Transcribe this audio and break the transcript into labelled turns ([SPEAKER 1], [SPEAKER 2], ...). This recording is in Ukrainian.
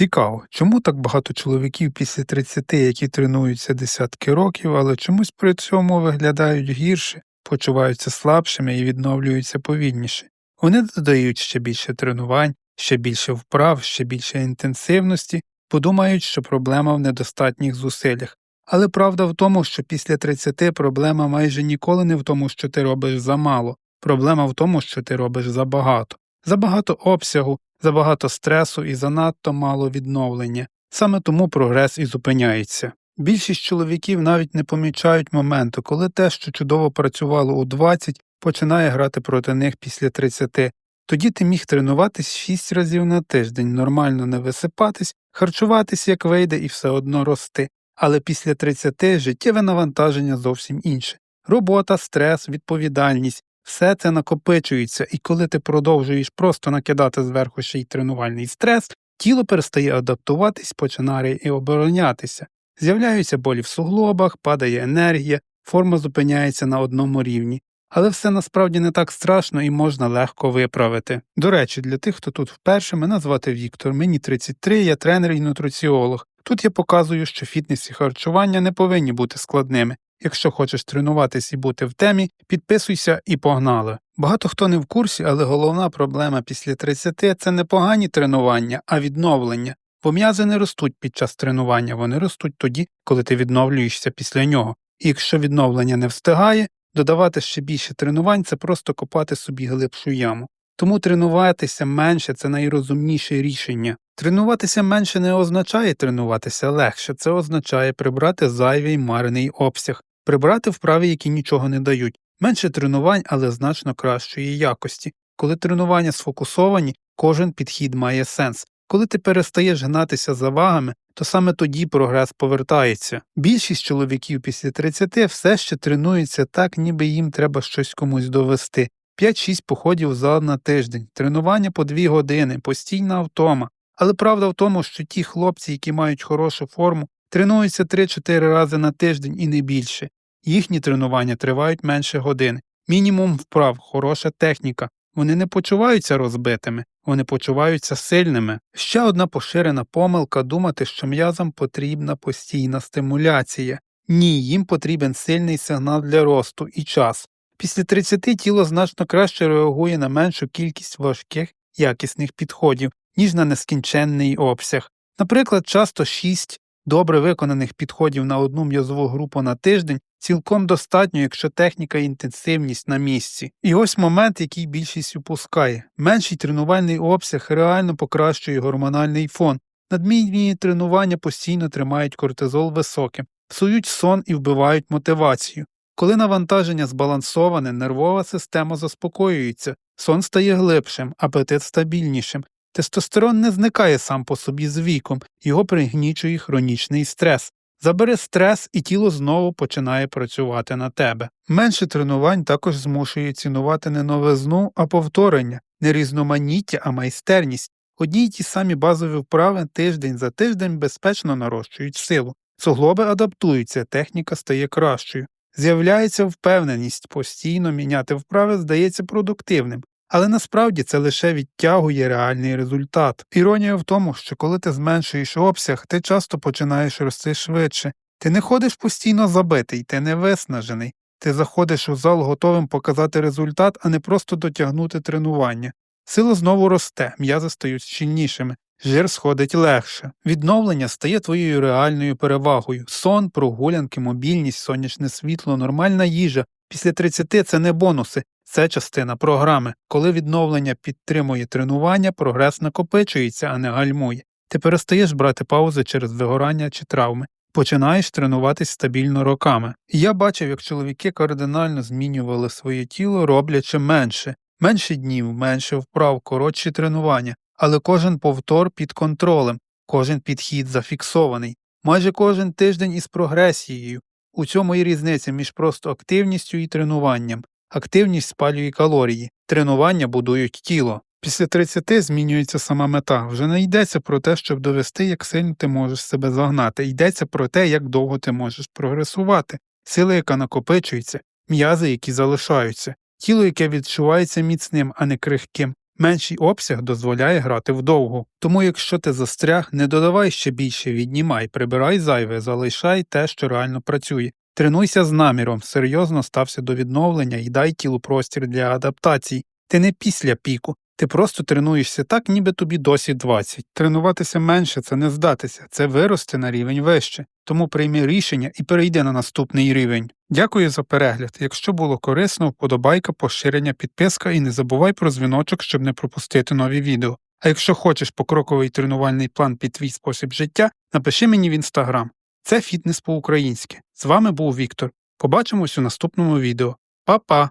[SPEAKER 1] Цікаво, чому так багато чоловіків після 30, які тренуються десятки років, але чомусь при цьому виглядають гірше, почуваються слабшими і відновлюються повільніше. Вони додають ще більше тренувань, ще більше вправ, ще більше інтенсивності, подумають, що проблема в недостатніх зусиллях. Але правда в тому, що після 30 проблема майже ніколи не в тому, що ти робиш замало, проблема в тому, що ти робиш забагато, забагато обсягу, забагато стресу і занадто мало відновлення. Саме тому прогрес і зупиняється. Більшість чоловіків навіть не помічають моменту, коли те, що чудово працювало у 20, починає грати проти них після 30. Тоді ти міг тренуватись 6 разів на тиждень, нормально не висипатись, харчуватись як вийде і все одно рости. Але після 30 життєве навантаження зовсім інше. Робота, стрес, відповідальність все це накопичується, і коли ти продовжуєш просто накидати зверху ще й тренувальний стрес, тіло перестає адаптуватись, починає і оборонятися. З'являються болі в суглобах, падає енергія, форма зупиняється на одному рівні. Але все насправді не так страшно і можна легко виправити. До речі, для тих, хто тут вперше, мене звати Віктор, мені 33, я тренер і нутриціолог. Тут я показую, що фітнес і харчування не повинні бути складними. Якщо хочеш тренуватись і бути в темі, підписуйся і погнали. Багато хто не в курсі, але головна проблема після 30 – це не погані тренування, а відновлення. Бо м'язи не ростуть під час тренування, вони ростуть тоді, коли ти відновлюєшся після нього. І якщо відновлення не встигає, додавати ще більше тренувань це просто копати собі глибшу яму. Тому тренуватися менше це найрозумніше рішення. Тренуватися менше не означає тренуватися легше, це означає прибрати зайвий марений обсяг, прибрати вправи, які нічого не дають, менше тренувань, але значно кращої якості. Коли тренування сфокусовані, кожен підхід має сенс. Коли ти перестаєш гнатися за вагами, то саме тоді прогрес повертається. Більшість чоловіків після 30 все ще тренуються так, ніби їм треба щось комусь довести. 5-6 походів в зал на тиждень, тренування по 2 години, постійна втома. Але правда в тому, що ті хлопці, які мають хорошу форму, тренуються 3-4 рази на тиждень і не більше. Їхні тренування тривають менше години. Мінімум вправ, хороша техніка. Вони не почуваються розбитими, вони почуваються сильними. Ще одна поширена помилка думати, що м'язам потрібна постійна стимуляція. Ні, їм потрібен сильний сигнал для росту і час. Після 30 тіло значно краще реагує на меншу кількість важких якісних підходів, ніж на нескінченний обсяг. Наприклад, часто 6 добре виконаних підходів на одну м'язову групу на тиждень цілком достатньо, якщо техніка і інтенсивність на місці. І ось момент, який більшість упускає. Менший тренувальний обсяг реально покращує гормональний фон. Надмірні тренування постійно тримають кортизол високим, псують сон і вбивають мотивацію. Коли навантаження збалансоване, нервова система заспокоюється, сон стає глибшим, апетит стабільнішим. Тестостерон не зникає сам по собі з віком, його пригнічує хронічний стрес. Забери стрес, і тіло знову починає працювати на тебе. Менше тренувань також змушує цінувати не новизну, а повторення, не різноманіття, а майстерність. Одні й ті самі базові вправи тиждень за тиждень безпечно нарощують силу. Суглоби адаптуються, техніка стає кращою. З'являється впевненість постійно міняти вправи здається продуктивним, але насправді це лише відтягує реальний результат. Іронія в тому, що коли ти зменшуєш обсяг, ти часто починаєш рости швидше. Ти не ходиш постійно забитий, ти не виснажений. Ти заходиш у зал готовим показати результат, а не просто дотягнути тренування. Сила знову росте, м'язи стають щільнішими, жир сходить легше. Відновлення стає твоєю реальною перевагою. Сон, прогулянки, мобільність, сонячне світло, нормальна їжа. Після 30 це не бонуси, це частина програми. Коли відновлення підтримує тренування, прогрес накопичується, а не гальмує. Ти перестаєш брати паузи через вигорання чи травми. Починаєш тренуватись стабільно роками. Я бачив, як чоловіки кардинально змінювали своє тіло, роблячи менше, менше днів, менше вправ, коротші тренування, але кожен повтор під контролем, кожен підхід зафіксований, майже кожен тиждень із прогресією. У цьому і різниця між просто активністю і тренуванням. Активність спалює калорії, тренування будують тіло. Після 30 змінюється сама мета. Вже не йдеться про те, щоб довести, як сильно ти можеш себе загнати, йдеться про те, як довго ти можеш прогресувати, сила, яка накопичується, м'язи, які залишаються, тіло, яке відчувається міцним, а не крихким, Менший обсяг дозволяє грати вдовго, Тому якщо ти застряг, не додавай ще більше, віднімай, прибирай зайве, залишай те, що реально працює. Тренуйся з наміром, серйозно стався до відновлення і дай тілу простір для адаптації. Ти не після піку, ти просто тренуєшся так, ніби тобі досі 20. Тренуватися менше це не здатися, це вирости на рівень вище. Тому прийми рішення і перейди на наступний рівень. Дякую за перегляд. Якщо було корисно, вподобайка, поширення, підписка і не забувай про дзвіночок, щоб не пропустити нові відео. А якщо хочеш покроковий тренувальний план під твій спосіб життя, напиши мені в інстаграм. Це фітнес по-українськи. З вами був Віктор. Побачимось у наступному відео. Па-па!